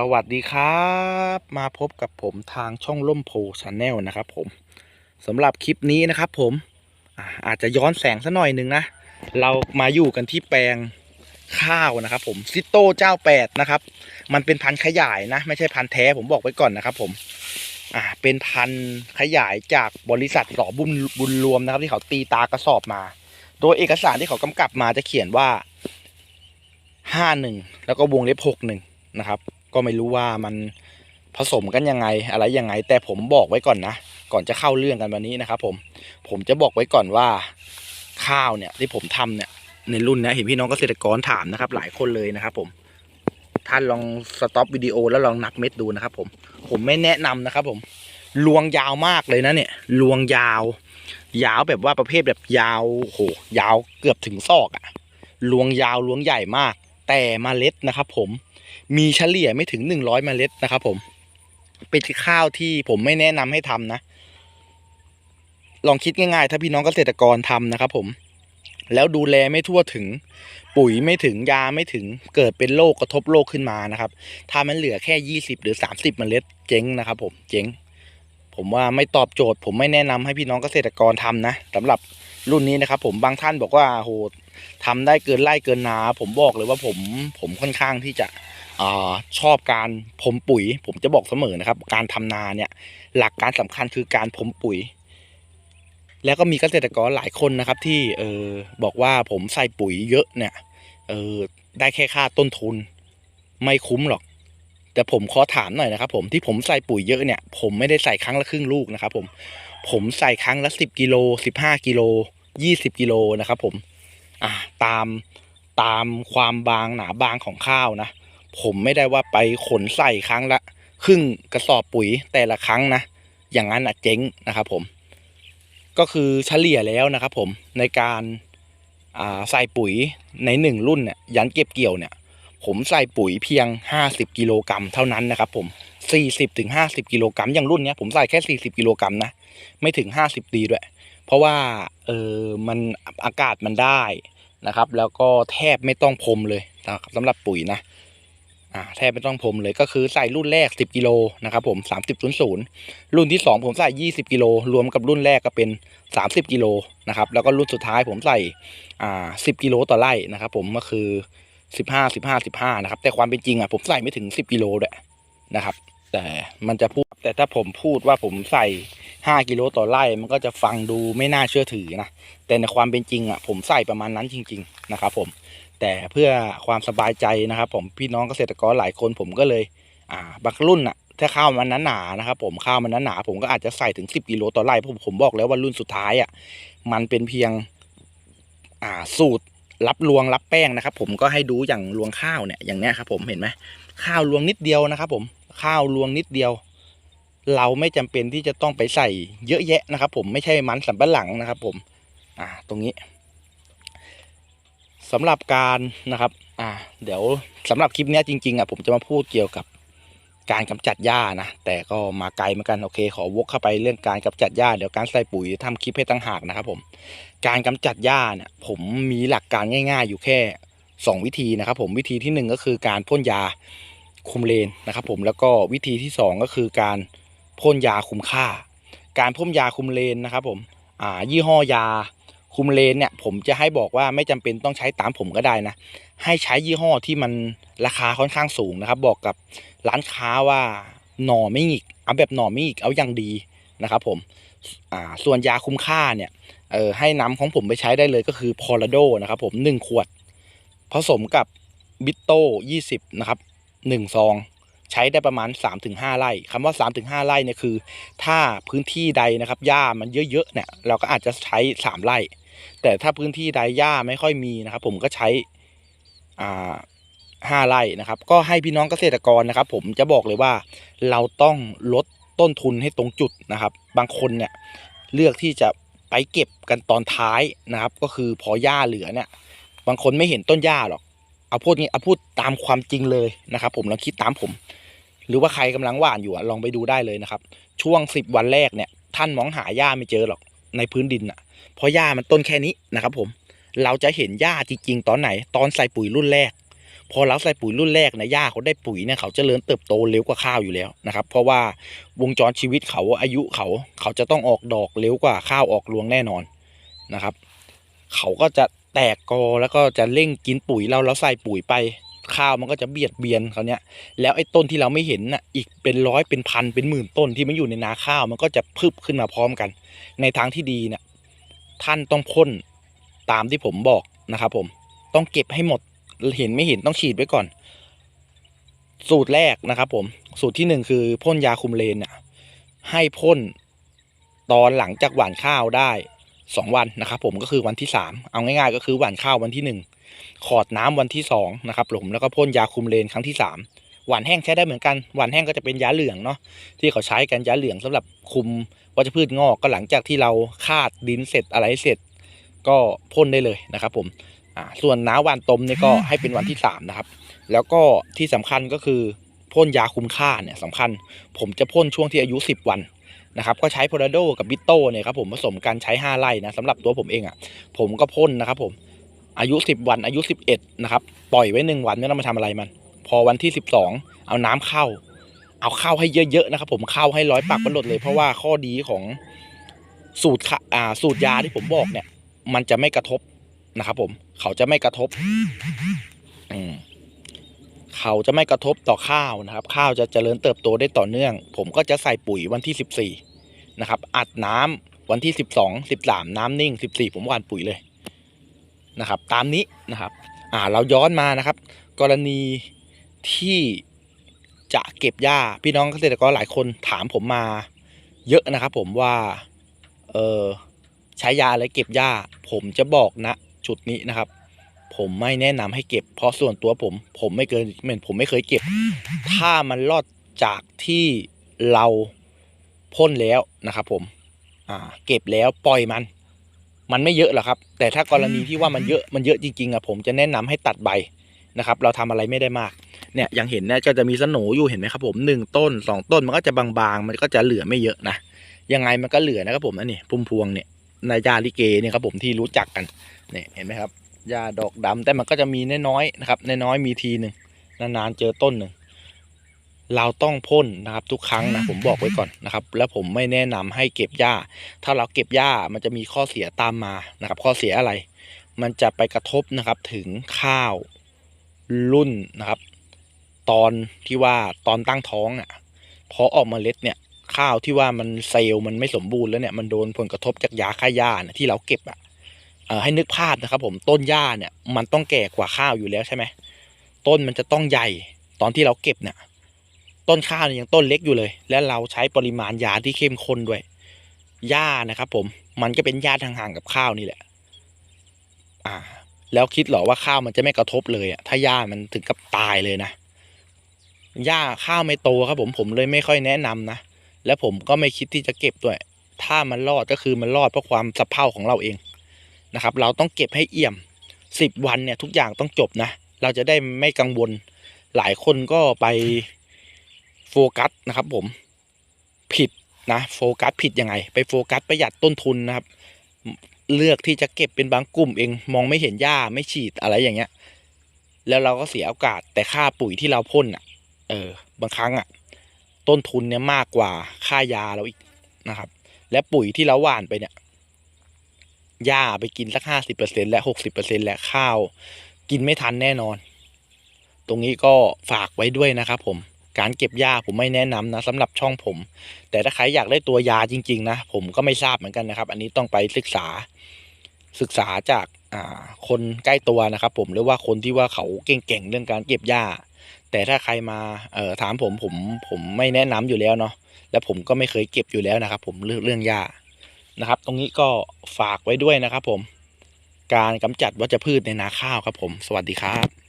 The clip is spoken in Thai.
สวัสดีครับ มาพบกับผมทางช่องล่มโพชาแนลนะครับผมสำหรับคลิปนี้นะครับผมอาจจะย้อนแสงสัหน่อยหนึ่งนะ เรามาอยู่กันที่แปลงข้าวนะครับผมซิโต้เจ้าแปดนะครับ มันเป็นพันธุ์ขยายนะ ไม่ใช่พันธุ์แท้ผมบอกไว้ก่อนนะครับผมอ่าเป็นพันธุ์ขยายจากบริษัทหลอบุญบุญรวมนะครับ ที่เขาตีตากระสอบมา โดยเอกสารที่เขากำกับมาจะเขียนว่าห้าหนึ่งแล้วก็วงเล็บหกหนึ่งนะครับ ก็ไม่รู้ว่ามันผสมกันยังไงอะไรยังไง แต่ผมบอกไว้ก่อนนะ ก่อนจะเข้าเรื่องกันวันนี้นะครับผมผมจะบอกไว้ก่อนว่าข้าวเนี่ยที่ผมทำเนี่ยในรุ่นเนี้ยเห็นพี่น้องเกษตรกรถามนะครับ หลายคนเลยนะครับ ผมท่านลองสต็อปวิดีโอแล้วลองนับเม็ดดูนะครับ ผมผมไม่แนะนำนะครับ ผมลวงยาวมากเลยนะเนี่ยลวงยาว ยาวแบบว่าประเภทแบบยาวโหยาวเกือบถึงซอกอะลวงยาวลวงใหญ่มาก แต่เมล็ดนะครับ ผม มีเฉลี่ยไม่ถึงหนึ่งร้อยเมล็ดนะครับผม เป็นข้าวที่ผมไม่แนะนำให้ทำนะ ลองคิดง่ายๆ ถ้าพี่น้องเกษตรกรทำนะครับผม แล้วดูแลไม่ทั่วถึง ปุ๋ยไม่ถึงยาไม่ถึง เกิดเป็นโรคกระทบโรคขึ้นมานะครับ ถ้ามันเหลือแค่ยี่สิบหรือสามสิบเมล็ดเจ๊งนะครับผมเจ๊ง ผมว่าไม่ตอบโจทย์ ผมไม่แนะนำให้พี่น้องเกษตรกรทำนะสำหรับรุ่นนี้นะครับผมบางท่านบอกว่าโห ทำได้เกินไร่เกินนา ผมบอกเลยว่าผมผมค่อนข้างที่จะอชอบการพรมปุ๋ย ผมจะบอกเสมอนะครับ การทำนาเนี่ย หลักการสำคัญคือการพรมปุ๋ย แล้วก็มีเกษตรกรหลายคนนะครับ ที่เออบอกว่าผมใส่ปุ๋ยเยอะเนี่ยเออได้แค่ค่าต้นทุน ไม่คุ้มหรอก แต่ผมขอถามหน่อยนะครับ ผมที่ผมใส่ปุ๋ยเยอะเนี่ย ผมไม่ได้ใส่ครั้งละครึ่งลูกนะครับ ผมผมใส่ครั้งละสิบกิโลสิบห้ากิโลยี่สิบกิโลนะครับ ผม อ่าตามตามความบางหนาบางของข้าวนะ ผมไม่ได้ว่าไปขนใส่ครั้งละครึ่งกระสอบปุ๋ยแต่ละครั้งนะ อย่างนั้นอะเจ๊งนะครับผม ก็คือเฉลี่ยแล้วนะครับผมในการใส่ปุ๋ยในหนึ่งรุ่นเนี่ยยันเก็บเกี่ยวเนี่ย ผมใส่ปุ๋ยเพียง 50 กิโลกรัมเท่านั้นนะครับผม 40ถึง50 กิโลกรัมอย่างรุ่นเนี้ยผมใส่แค่ 40 กิโลกรัมนะ ไม่ถึง 50 ดีด้วย เพราะว่าเออมันอากาศมันได้นะครับ แล้วก็แทบไม่ต้องพรมเลยนะครับสำหรับปุ๋ยนะอ่าแทบไม่ต้องพรมเลยก็คือใส่รุ่นแรก 10กิโลนะครับผม30 0 0รุ่นที่ 2 ผมใส่ 20กิโลรวมกับรุ่นแรกก็เป็น 30กิโลนะครับแล้วก็รุ่นสุดท้ายผมใส่อ่า10กิโลต่อไร่นะครับ ผมก็คือ 15 15 15นะครับแต่ความเป็นจริงอะผมใส่ไม่ถึง 10กิโลด้วยนะครับ แต่มันจะพูดแต่ถ้าผมพูดว่าผมใส่ 5กิโลต่อไร่มันก็จะฟังดูไม่น่าเชื่อถือนะแต่ในความเป็นจริงอะผมใส่ประมาณนั้นจริง ๆ นะครับผมแต่เพื่อความสบายใจนะครับผมพี่น้องเกษตรกรหลายคนผมก็เลยอ่าบางรุ่นอะถ้าข้าวมันหนาๆนะครับผมข้าวมันหนาๆผมก็อาจจะใส่ถึง 10กิโลต่อไร่เพราะผมบอกแล้วว่ารุ่นสุดท้ายอะมันเป็นเพียงอ่าสูตรรับรวงรับแป้งนะครับ ผมก็ให้ดูอย่างรวงข้าวเนี่ยอย่างเนี้ยครับผมเห็นไหมข้าวรวงนิดเดียวนะครับผมข้าวรวงนิดเดียว เราไม่จำเป็นที่จะต้องไปใส่เยอะแยะนะครับ ผมไม่ใช่มันสำปะหลังนะครับ ผมอ่าตรงนี้สำหรับการนะครับ อ่า เดี๋ยวสำหรับคลิปนี้จริงๆอะผมจะมาพูดเกี่ยวกับการกำจัดหญ้านะแต่ก็มาไกลเหมือนกันโอเค ขอวกเข้าไปเรื่องการกำจัดหญ้าเดี๋ยวการใส่ปุ๋ยทำคลิปให้ตั้งหากนะครับ ผม การกำจัดหญ้าเนี่ยผมมีหลักการง่าย ๆ อยู่แค่สองวิธีนะครับ ผมวิธีที่หนึ่งก็คือการพ่นยาคุมเลนนะครับ ผมแล้วก็วิธีที่สองก็คือการ พ่นยาคุมค่า การพ่นยาคุมเลนนะครับผมอ่ายี่ห้อยาคุมเลนเนี่ยผมจะให้บอกว่าไม่จำเป็นต้องใช้ตามผมก็ได้นะ ให้ใช้ยี่ห้อที่มันราคาค่อนข้างสูงนะครับ บอกกับร้านค้าว่าหน่อไม่หงิกเอาแบบหน่อไม่หงิกเอาอย่างดีนะครับผมอ่าส่วนยาคุ้มค่าเนี่ยเออให้น้ำของผมไปใช้ได้เลยก็คือพอลาโดนะครับผมหนึ่งขวด ผสมกับบิตโต้ยี่สิบนะครับหนึ่งซอง ใช้ได้ประมาณ 3-5 ไร่คำว่า 3-5 ไร่เนี่ยคือ ถ้าพื้นที่ใดนะครับหญ้ามันเยอะๆเนี่ยเราก็อาจจะใช้ 3 ไร่ แต่ถ้าพื้นที่ใดหญ้าไม่ค่อยมีนะครับ ผมก็ใช้อ่าห้าไร่นะครับ ก็ให้พี่น้องเกษตรกรนะครับ ผมจะบอกเลยว่าเราต้องลดต้นทุนให้ตรงจุดนะครับ บางคนเนี่ยเลือกที่จะไปเก็บกันตอนท้ายนะครับ ก็คือพอหญ้าเหลือเนี่ย บางคนไม่เห็นต้นหญ้าหรอก เอาพูดงี้เอาพูดตามความจริงเลยนะครับ ผมลองคิดตามผม หรือว่าใครกำลังหว่านอยู่อะลองไปดูได้เลยนะครับ ช่วงสิบวันแรกเนี่ย ท่านมองหาหญ้าไม่เจอหรอกในพื้นดินอะ เพราะหญ้ามันต้นแค่นี้นะครับ ผมเราจะเห็นหญ้าจริงๆตอนไหน ตอนใส่ปุ๋ยรุ่นแรก พอเราใส่ปุ๋ยรุ่นแรกนะหญ้าเขาได้ปุ๋ยเนี่ยเขาจเจริญเติบโตเร็วกว่าข้าวอยู่แล้วนะครับ เพราะว่าวงจรชีวิตเขาอายุเขาเขาจะต้องออกดอกเร็วกว่าข้าวออกรวงแน่นอนนะครับ เขาก็จะ แตกกอแล้วก็จะเร่งกินปุ๋ยเราแล้วใส่ปุ๋ยไป ข้าวมันก็จะเบียดเบียนเขาเนี้ยแล้วไอ้ต้นที่เราไม่เห็นน่ะอีกเป็นร้อยเป็นพันเป็นหมื่นต้นที่มันอยู่ในนาข้าวมันก็จะพึบขึ้นมาพร้อมกัน ในทางที่ดีเนี่ยท่านต้องพ่นตามที่ผมบอกนะครับผมต้องเก็บให้หมดเห็นไม่เห็นต้องฉีดไว้ก่อน สูตรแรกนะครับผมสูตรที่หนึ่งคือพ่นยาคุมเลนเนี่ยให้พ่นตอนหลังจากหว่านข้าวได้ สองวันนะครับผมก็คือวันที่สามเอาง่ายๆ ก็คือหว่านข้าววันที่หนึ่งขอดน้ำวันที่สองนะครับผมแล้วก็พ่นยาคุมเลนครั้งที่สามหว่านแห้งใช้ได้เหมือนกันหว่านแห้งก็จะเป็นยาเหลืองเนาะที่เขาใช้กันยาเหลืองสำหรับคุมวัชพืชงอกก็หลังจากที่เราคาดดินเสร็จอะไรเสร็จ ก็พ่นได้เลยนะครับผมอ่าส่วนน้าหวานตมนี่ก็ให้เป็นวันที่สามนะครับ แล้วก็ที่สำคัญก็คือพ่นยาคุมค่าเนี่ยสำคัญ ผมจะพ่นช่วงที่อายุ 10 วัน นะครับก็ใช้โพลาโดกับบิโต้เนี่ยครับผมผสมกันใช้ 5ไร่นะสำหรับตัวผมเองอะ่ะผมก็พ่นนะครับผมอายุ 10 วันอายุ 11นะครับปล่อยไว้หนึ่งวันไม่ต้องมาทำอะไรมัน พอวันที่ 12 เอาน้ำเข้า เอาเข้าให้เยอะๆนะครับผมเข้าให้ร้อยปากมันหลดเลยเพราะว่าข้อดีของสูตรค่ะอ่าสูตรยาที่ผมบอกเนี่ย มันจะไม่กระทบนะครับผมเขาจะไม่กระทบอืมเขาจะไม่กระทบต่อข้าวนะครับ ข้าวจะเจริญเติบโตได้ต่อเนื่อง ผมก็จะใส่ปุ๋ยวันที่สิบสี่ นะครับอัดน้ำวันที่สิบสองสิบสามน้ำนิ่งสิบสี่ผมหว่านปุ๋ยเลยนะครับ ตามนี้นะครับ อ่าเราย้อนมานะครับ กรณีที่จะเก็บหญ้าพี่น้องเกษตรกรหลายคนถามผมมาเยอะนะครับ ผมว่าเออใช้ยาอะไรเก็บหญ้า ผมจะบอกนะจุดนี้นะครับ ผมไม่แนะนำให้เก็บ เพราะส่วนตัวผม ผมไม่เคยเหมือนผมไม่เคยเก็บ ถ้ามันรอดจากที่เรา พ่นแล้วนะครับ ผม อ่า เก็บแล้วปล่อยมัน มันไม่เยอะหรอกครับ แต่ถ้ากรณีที่ว่ามันเยอะมันเยอะจริงๆอะผมจะแนะนำให้ตัดใบนะครับ เราทำอะไรไม่ได้มาก เนี่ยอย่างเห็นเนี่ยก็จะมีสโหนอยู่เห็นไหมครับผมหนึ่งต้นสองต้นมันก็จะบางๆ มันก็จะเหลือไม่เยอะนะยังไงมันก็เหลือนะครับผมอันนี้พุ่มพวงเนี่ยนายาลิเกเนี่ยครับผมที่รู้จักกันเนี่ยเห็นไหมครับหญ้าดอกดำแต่มันก็จะมีน้อยๆนะครับน้อยๆมีทีหนึ่งนานๆเจอต้นหนึ่ง เราต้องพ่นนะครับทุกครั้งนะผมบอกไว้ก่อนนะครับ แล้วผมไม่แนะนำให้เก็บหญ้า ถ้าเราเก็บหญ้ามันจะมีข้อเสียตามมานะครับ ข้อเสียอะไร มันจะไปกระทบนะครับถึงข้าวรุ่นนะครับ ตอนที่ว่าตอนตั้งท้องอะพอออกเมาเล็ดเนี่ย ข้าวที่ว่ามันเซลล์มันไม่สมบูรณ์แล้วเนี่ยมันโดนผลกระทบจากยาฆ่าหญ้าเนี่ยที่เราเก็บอะเอ่อให้นึกภาพนะครับ ผมต้นหญ้าเนี่ยมันต้องแก่กว่าข้าวอยู่แล้วใช่ไหมต้นมันจะต้องใหญ่ตอนที่เราเก็บเนี่ย ต้นข้าวเนี่ยยังต้นเล็กอยู่เลย และเราใช้ปริมาณยาที่เข้มข้นด้วยหญ้านะครับผมมันก็เป็นหญ้าทางห่างๆกับข้าวนี่แหละ อ่า แล้วคิดหรอว่าข้าวมันจะไม่กระทบเลยอะถ้าหญ้ามันถึงกับตายเลยนะหญ้าข้าวไม่โตครับผมผมเลยไม่ค่อยแนะนำนะและผมก็ไม่คิดที่จะเก็บด้วย ถ้ามันรอดก็คือมันรอดเพราะความสะเพร่าของเราเองนะครับ เราต้องเก็บให้เอี่ยมสิบวันเนี่ยทุกอย่างต้องจบนะ เราจะได้ไม่กังวล หลายคนก็ไป โฟกัสนะครับผมผิดนะโฟกัสผิดยังไง ไปโฟกัสประหยัดต้นทุนนะครับ เลือกที่จะเก็บเป็นบางกลุ่มเองมองไม่เห็นหญ้าไม่ฉีดอะไรอย่างเงี้ย แล้วเราก็เสียโอกาสแต่ค่าปุ๋ยที่เราพ่นอะ เออ บางครั้งอะ ต้นทุนเนี่ยมากกว่าค่ายาเราอีกนะครับ และปุ๋ยที่เราหว่านไปเนี่ยหญ้าไปกินสักห้าสิบเปอร์เซ็นและหกสิบเปอร์เซ็นและข้าว กินไม่ทันแน่นอน ตรงนี้ก็ฝากไว้ด้วยนะครับผม การเก็บหญ้าผมไม่แนะนำนะสำหรับช่องผม แต่ถ้าใครอยากได้ตัวยาจริง ๆ นะ ผมก็ไม่ทราบเหมือนกันนะครับ อันนี้ต้องไปศึกษาศึกษาจากาคนใกล้ตัวนะครับ ผมหรือว่าคนที่ว่าเขาเก่งๆเรื่องการเก็บหญ้า แต่ถ้าใครมาเออถามผมผมผมไม่แนะนำอยู่แล้วเนาะและผมก็ไม่เคยเก็บอยู่แล้วนะครับ ผมเรื่องเรื่องหญ้านะครับ ตรงนี้ก็ฝากไว้ด้วยนะครับ ผม การกำจัดวัชพืชในนาข้าวครับ ผม สวัสดีครับ